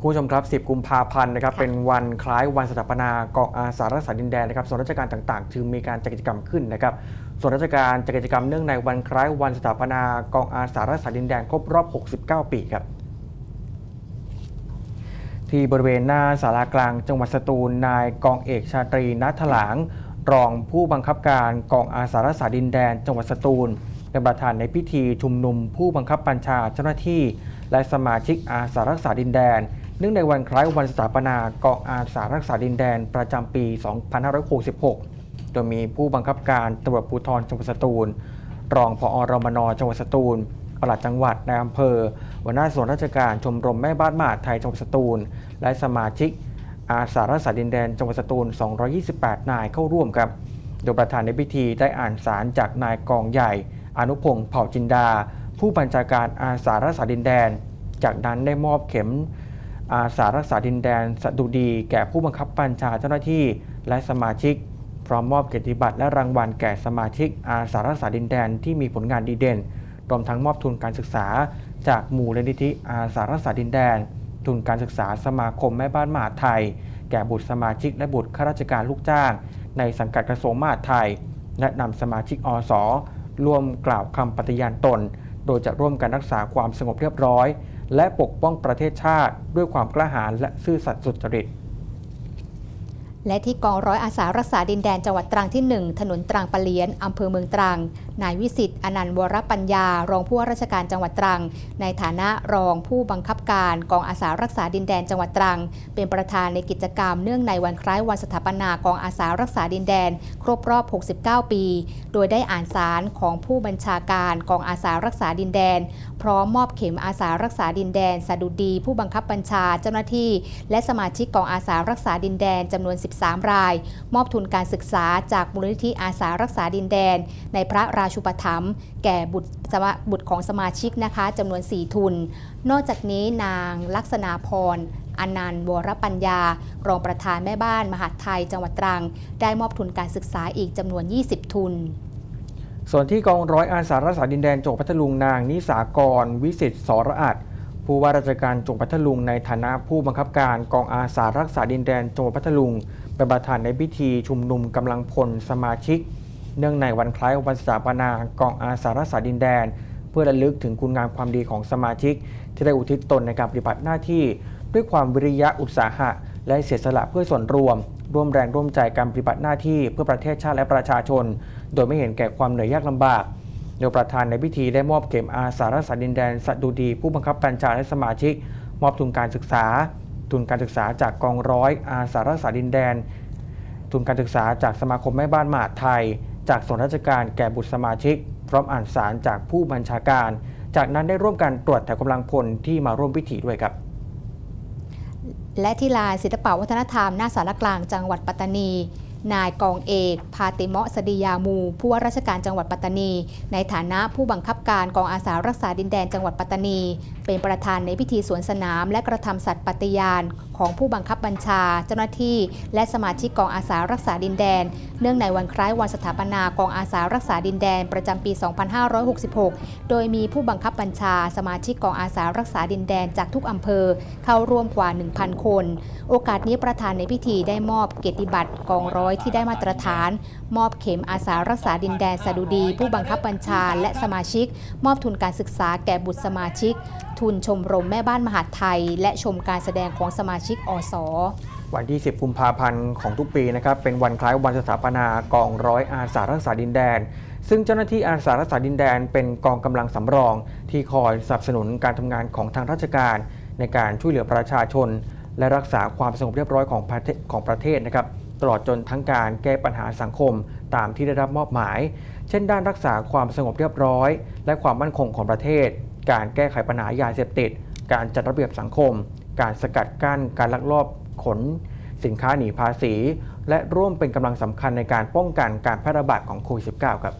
คุณผู้ชมครับ 10 กุมภาพันธ์นะครับ เป็นวันคล้ายวันสถาปนากองอาสารักษาดินแดนนะครับ ส่วนราชการต่างๆ จึงมีการจัดกิจกรรมขึ้นนะครับ ส่วนราชการจัดกิจกรรมเนื่องในวันคล้ายวันสถาปนากองอาสารักษาดินแดนครบรอบ 69 ปีครับ ที่บริเวณหน้าสารากลางจังหวัดสตูล นายกองเอกชาตรีนัทหลาง รองผู้บังคับการกองอาสารักษาดินแดน จังหวัดสตูลเป็นประธานในพิธีชุมนุมผู้บังคับบัญชาเจ้าหน้าที่ และสมาชิกอาสารักษาดินแดน เนื่องในวันคล้ายวันสถาปนากองอาสารักษาดินแดนประจำปี 2566 โดยมีผู้บังคับการตำรวจภูธรจังหวัดสตูล รองผอรมนจังหวัดสตูลปลัดจังหวัดในอำเภอหัวหน้าส่วนราชการชมรมแม่บ้านมหาดไทยจังหวัดสตูล และสมาชิก อาสารักษาดินแดนจังหวัดสตูล 228 นายเข้าร่วมครับ โดยประธานในพิธีได้อ่านสารจากนายกองใหญ่ อนุพงศ์เผ่าจินดา ผู้บัญชาการอาสารักษาดินแดน จากนั้นได้มอบเข็ม อาสารักษาดินแดนสดุดีแก่ผู้บังคับบัญชาเจ้าหน้าที่ และสมาชิก พร้อมมอบเกียรติบัตรและรางวัลแก่สมาชิก อาสารักษาดินแดนที่มีผลงานดีเด่น รวมทั้งมอบทุนการศึกษา จากมูลนิธิอาสารักษาดินแดน ทุนการศึกษาสมาคมแม่บ้านมหาดไทย แก่บุตรสมาชิกและบุตรข้าราชการลูกจ้าง ในสังกัดกระทรวงมหาดไทย และนำสมาชิกอสร่วมกล่าวคำปฏิญาณตน โดยจะร่วมกันรักษาความสงบเรียบร้อย และปกป้องประเทศชาติด้วยความกล้าหาญและซื่อสัตย์สุจริต และที่กองร้อยอาสารักษาดินแดนจังหวัดตรังที่ 1 ถนนตรังปะเลียน อำเภอเมืองตรัง นายวิสิทธิ์อนันต์วรปัญญา รองผู้ว่าราชการจังหวัดตรัง ในฐานะรองผู้บังคับการกองอาสารักษาดินแดนจังหวัดตรัง เป็นประธานในกิจกรรมเนื่องในวันคล้ายวันสถาปนากองอาสารักษาดินแดน ครบรอบ 69 ปี โดยได้อ่านสารของผู้บัญชาการกองอาสารักษาดินแดน พร้อมมอบเข็มอาสารักษาดินแดนสดุดี ผู้บังคับบัญชาเจ้าหน้าที่ และสมาชิกกองอาสารักษาดินแดนจำนวน13 ราย มอบทุนการศึกษาจากมูลนิธิอาสารักษาดินแดน ในพระราชูปถัมภ์แก่บุตรบุตรของสมาชิกนะคะจำนวน 4 ทุน นอกจากนี้นางลักษณาพรอนันต์วรปัญญา รองประธานแม่บ้าน มหาดไทย จังหวัดตรัง ได้มอบทุนการศึกษาอีกจำนวน 20 ทุน ส่วนที่กองร้อยอาสารักษาดินแดนจังหวัดพัทลุงนางนิสากร วิสิตสระอัด ผู้ว่าราชการจังหวัดพัทลุงในฐานะผู้บังคับการกองอาสารักษาดินแดนจังหวัดพัทลุงเป็นประธานในพิธีชุมนุมกำลังพลสมาชิก เนื่องในวันคล้ายวันสถาปนากองอาสารักษาดินแดน เพื่อระลึกถึงคุณงามความดีของสมาชิก ที่ได้อุทิศตนในการปฏิบัติหน้าที่ ด้วยความวิริยะอุตสาหะ และเสียสละเพื่อส่วนรวม ร่วมแรงร่วมใจการปฏิบัติหน้าที่เพื่อประเทศชาติและประชาชน โดยไม่เห็นแก่ความเหนื่อยยากลำบาก โดยประธานในพิธีได้มอบเข็มอาสารักษาดินแดนสัตดูดีผู้บังคับบัญชาและสมาชิก มอบทุนการศึกษา ทุนการศึกษาจากกองร้อยอาสารักษาดินแดน ทุนการศึกษาจากสมาคมแม่บ้านมหาดไทย จากส่วนราชการแก่บุตรสมาชิก พร้อมอ่านสารจากผู้บัญชาการ จากนั้นได้ร่วมกันตรวจแถวกำลังพลที่มาร่วมพิธีด้วยครับและที่ลานศิลปวัฒนธรรมหน้าสารกลางจังหวัดปัตตานี นายกองเอกพาติเมาะสดียามู ผู้ว่าราชการจังหวัดปัตตานี ในฐานะผู้บังคับการกองอาสารักษาดินแดนจังหวัดปัตตานี เป็นประธานในพิธีสวนสนาม และกระทำสัตย์ปฏิญาณ ของผู้บังคับบัญชา เจ้าหน้าที่ และสมาชิกกองอาสารักษาดินแดน เนื่องในวันคล้ายวันสถาปนากองอาสารักษาดินแดนประจำปี 2566 โดยมีผู้บังคับบัญชา สมาชิกกองอาสารักษาดินแดนจากทุกอำเภอเข้าร่วมกว่า 1,000 คน โอกาสนี้ประธานในพิธีได้มอบเกียรติบัตรกองร้อยที่ได้มาตรฐาน มอบเข็มอาสารักษาดินแดนสดุดี ผู้บังคับบัญชาและสมาชิก มอบทุนการศึกษาแก่บุตรสมาชิก ทุนชมรมแม่บ้านมหาไทย และชมการแสดงของสมาชิกอสวันที่ 10 กุมภาพันธ์ของทุกปีนะครับ เป็นวันคล้ายวันสถาปนากองร้อยอาสารักษาดินแดน ซึ่งเจ้าหน้าที่อาสารักษาดินแดน เป็นกองกำลังสำรอง ที่คอยสนับสนุนการทำงานของทางราชการ ในการช่วยเหลือประชาชน และรักษาความสงบเรียบร้อยของประเทศของประเทศนะครับ ตลอดจนทั้งการแก้ปัญหาสังคมตามที่ได้รับมอบหมาย เช่นด้านรักษาความสงบเรียบร้อย และความมั่นคงของประเทศ การแก้ไขปัญหายาเสพติด การจัดระเบียบสังคม การสกัดกั้นการลักลอบขน สินค้าหนีภาษี และร่วมเป็นกำลังสำคัญในการป้องกันการแพร่ระบาดของโควิด -19 ครับ